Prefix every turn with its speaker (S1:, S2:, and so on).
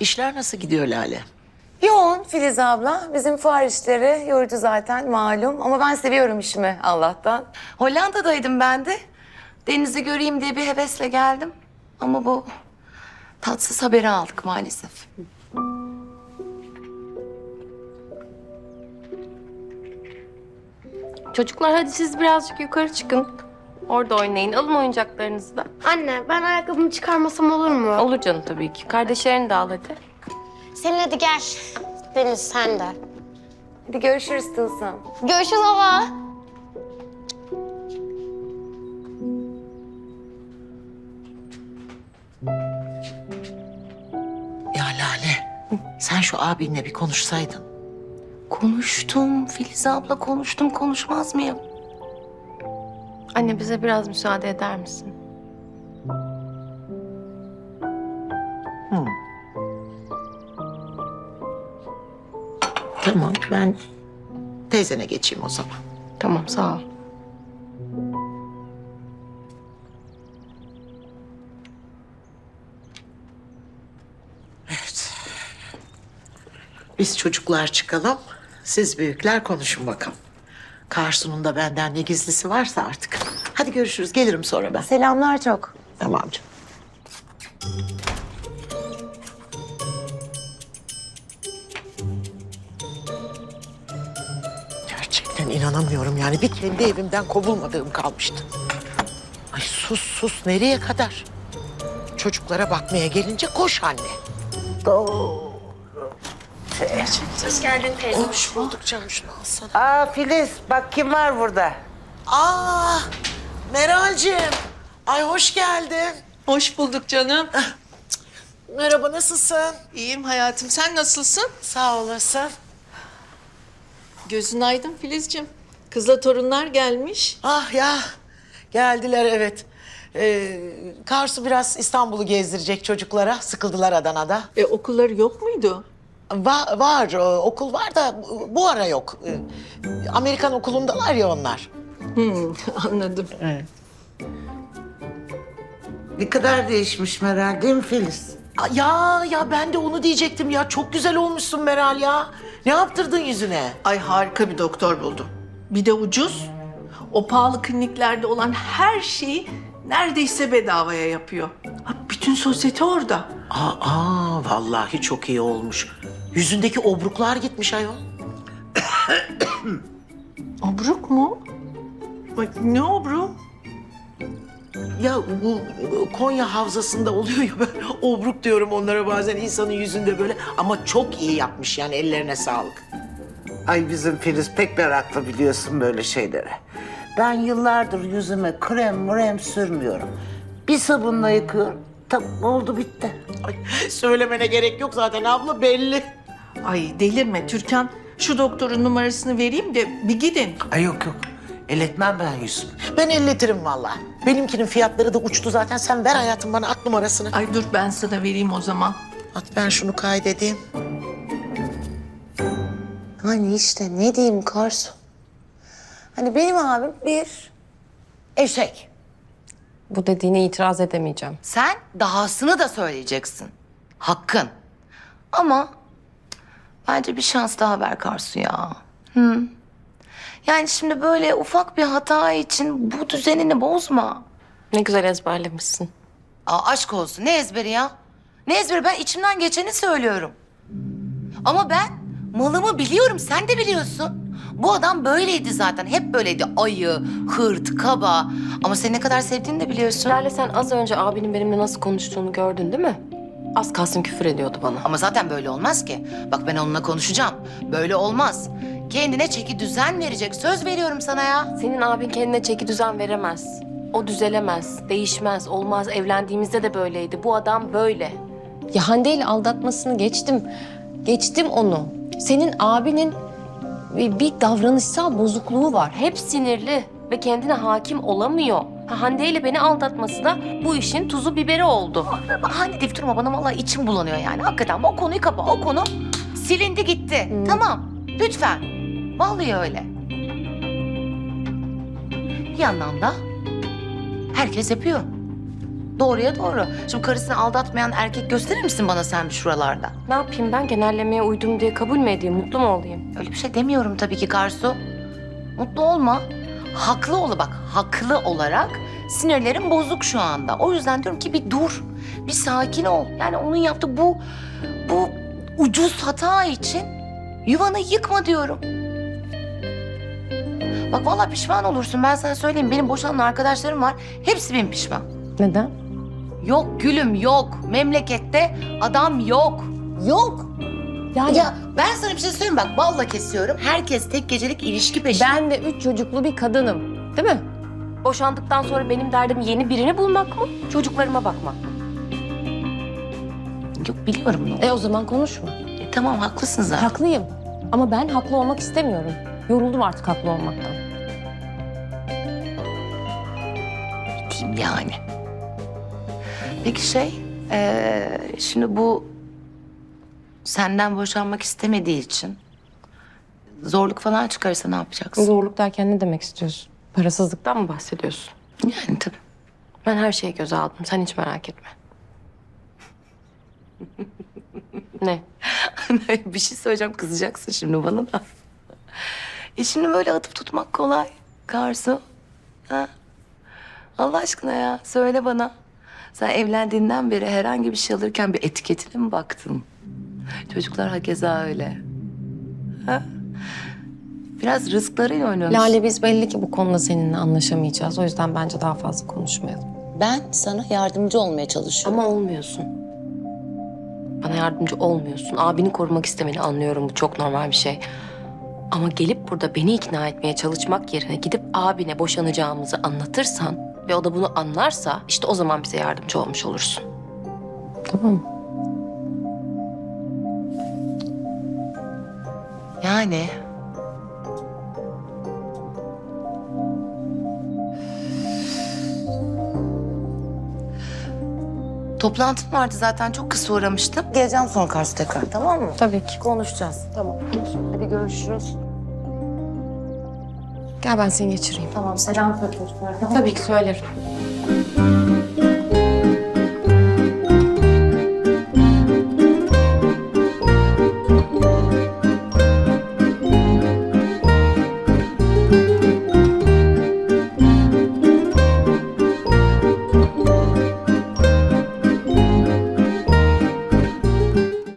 S1: İşler nasıl gidiyor Lale?
S2: Yoğun Filiz abla. Bizim fuar işleri yorucu zaten malum. Ama ben seviyorum işimi Allah'tan. Hollanda'daydım ben de. Denizi göreyim diye bir hevesle geldim. Ama bu tatsız haberi aldık maalesef.
S3: Çocuklar hadi siz birazcık yukarı çıkın. Orada oynayın. Alın oyuncaklarınızı da.
S4: Anne ben ayakkabımı çıkarmasam olur mu?
S3: Olur canım tabii ki. Kardeşlerini de al hadi.
S4: Selin hadi gel. Deniz sen de.
S2: Hadi görüşürüz Tılsım.
S4: Görüşürüz baba.
S1: Ya Lale, sen şu abinle bir konuşsaydın.
S2: Konuştum Filiz abla konuştum konuşmaz mıyım?
S3: Anne bize biraz müsaade eder misin?
S1: Tamam, ben teyzene geçeyim o zaman.
S3: Tamam sağ ol.
S1: Biz çocuklar çıkalım, siz büyükler konuşun bakalım. Karsu'nun da benden ne gizlisi varsa artık. Hadi görüşürüz, gelirim sonra ben.
S2: Selamlar çok.
S1: Tamam canım. Gerçekten inanamıyorum yani bir kendi evimden kovulmadığım kalmıştı. Ay sus sus nereye kadar? Çocuklara bakmaya gelince koş anne. Doğru.
S3: Hoş geldin teyze.
S1: Hoş bulduk canım şunu alsana.
S5: Aa Filiz bak kim var burada?
S1: Aa Meral'cim. Ay hoş geldin.
S6: Hoş bulduk canım.
S1: Merhaba nasılsın?
S6: İyiyim hayatım. Sen nasılsın?
S1: Sağ olasın.
S6: Gözün aydın Filizciğim. Kızla torunlar gelmiş.
S1: Ah ya geldiler evet. Ee, Karsu biraz İstanbul'u gezdirecek çocuklara. Sıkıldılar Adana'da.
S6: E okulları yok muydu?
S1: Va- var e, okul var da bu- ara yok. Ee, Amerikan okulundalar ya onlar.
S6: Hmm, anladım.
S5: Ne kadar değişmiş Meral değil mi Filiz?
S1: Ya ya ben de onu diyecektim ya. Çok güzel olmuşsun Meral ya. Ne yaptırdın yüzüne?
S6: Ay harika bir doktor buldum. Bir de ucuz. O pahalı kliniklerde olan her şeyi neredeyse bedavaya yapıyor. Ha, bütün sosyete orada.
S1: Aa, aa vallahi çok iyi olmuş. Yüzündeki obruklar gitmiş ayol.
S6: Obruk mu? Ay, ne obru?
S1: Ya bu Konya havzasında oluyor ya ben obruk diyorum onlara bazen insanın yüzünde böyle ama çok iyi yapmış yani ellerine sağlık.
S5: Ay bizim Filiz pek meraklı biliyorsun böyle şeylere. Ben yıllardır yüzüme krem mrem sürmüyorum. Bir sabunla yıkıyorum. Tamam oldu bitti.
S1: Ay, söylemene gerek yok zaten abla belli.
S6: Ay delirme Türkan. Şu doktorun numarasını vereyim de bir gidin.
S5: Ay yok yok. Elletmem ben yüzümü.
S1: Ben elletirim vallahi. Benimkinin fiyatları da uçtu zaten. Sen ver hayatım bana ak numarasını.
S6: Ay dur ben sana vereyim o zaman.
S1: At ben şunu kaydedeyim.
S2: Hani işte ne diyeyim Karsu? Hani benim abim bir eşek.
S3: Bu dediğine itiraz edemeyeceğim.
S2: Sen dahasını da söyleyeceksin. Hakkın. Ama bence bir şans daha ver Karsu ya. Hı. Yani şimdi böyle ufak bir hata için bu düzenini bozma.
S3: Ne güzel ezberlemişsin.
S2: Aa, aşk olsun. Ne ezberi ya? Ne ezberi? Ben içimden geçeni söylüyorum. Ama ben malımı biliyorum. Sen de biliyorsun. Bu adam böyleydi zaten. Hep böyleydi. Ayı, hırt, kaba. Ama seni ne kadar sevdiğini de biliyorsun.
S3: Lale sen az önce abinin benimle nasıl konuştuğunu gördün değil mi? Az kalsın küfür ediyordu bana.
S2: Ama zaten böyle olmaz ki. Bak ben onunla konuşacağım. Böyle olmaz. Kendine çeki düzen verecek. Söz veriyorum sana ya.
S3: Senin abin kendine çeki düzen veremez. O düzelemez, değişmez, olmaz. Evlendiğimizde de böyleydi. Bu adam böyle. Ya Hande ile aldatmasını geçtim. Geçtim onu. Senin abinin bir, bir davranışsal bozukluğu var. Hep sinirli ve kendine hakim olamıyor. Ha, Hande ile beni aldatması da bu işin tuzu biberi oldu.
S2: Hani deyip durma bana vallahi içim bulanıyor yani. Hakikaten o konuyu kapa. O konu silindi gitti. Tamam. Lütfen. Vallahi öyle. yandan da herkes yapıyor. Doğruya doğru. Şimdi karısını aldatmayan erkek gösterir misin bana sen bir şuralarda?
S3: Ne yapayım ben genellemeye uydum diye kabul mü edeyim? Mutlu mu olayım?
S2: Öyle bir şey demiyorum tabii ki Karsu. Mutlu olma. Haklı ol bak. Haklı olarak sinirlerim bozuk şu anda. O yüzden diyorum ki bir dur. Bir sakin ol. Yani onun yaptığı bu bu ucuz hata için yuvanı yıkma diyorum. Bak vallahi pişman olursun. Ben sana söyleyeyim. Benim boşanan arkadaşlarım var. Hepsi benim pişman.
S3: Neden?
S2: Yok gülüm yok. Memlekette adam yok. Yok.
S3: Yani
S2: Ya ben sana bir şey söyleyeyim bak balla kesiyorum. Herkes tek gecelik ilişki peşinde.
S3: ben de üç çocuklu bir kadınım. Değil mi? Boşandıktan sonra benim derdim yeni birini bulmak mı? Çocuklarıma bakmak mı?
S2: Yok biliyorum ne
S3: E o zaman konuşma.
S2: E, tamam haklısın zaten.
S3: Haklıyım. Ama ben haklı olmak istemiyorum. Yoruldum artık haklı olmaktan.
S2: diyeyim yani. Peki şey, eee, şimdi bu senden boşanmak istemediği için zorluk falan çıkarsa ne yapacaksın?
S3: Zorluk derken ne demek istiyorsun? Parasızlıktan mı bahsediyorsun?
S2: Yani tabii.
S3: Ben her şeyi göze aldım. Sen hiç merak etme. ne?
S2: bir şey söyleyeceğim kızacaksın şimdi bana da. E şimdi böyle atıp tutmak kolay Karsu. Ha? Allah aşkına ya söyle bana. Sen evlendiğinden beri herhangi bir şey alırken bir etiketine mi baktın? Çocuklar hakeza öyle. Ha? Biraz rızklarıyla oynuyorsun.
S3: Lale biz belli ki bu konuda seninle anlaşamayacağız. O yüzden bence daha fazla konuşmayalım.
S2: Ben sana yardımcı olmaya çalışıyorum.
S3: Ama olmuyorsun. Bana yardımcı olmuyorsun. Abini korumak istemeni anlıyorum. Bu çok normal bir şey. Ama gelip burada beni ikna etmeye çalışmak yerine gidip abine boşanacağımızı anlatırsan ve o da bunu anlarsa işte o zaman bize yardımcı olmuş olursun. Tamam
S2: Yani... Toplantım vardı zaten çok kısa uğramıştım. Geleceğim sonra Kars tekrar tamam mı?
S3: Tabii ki.
S2: Konuşacağız. Tamam. Hadi görüşürüz.
S3: Gel ben seni geçireyim.
S2: Tamam selam söyle çocuklar.
S3: Tabii ki söylerim.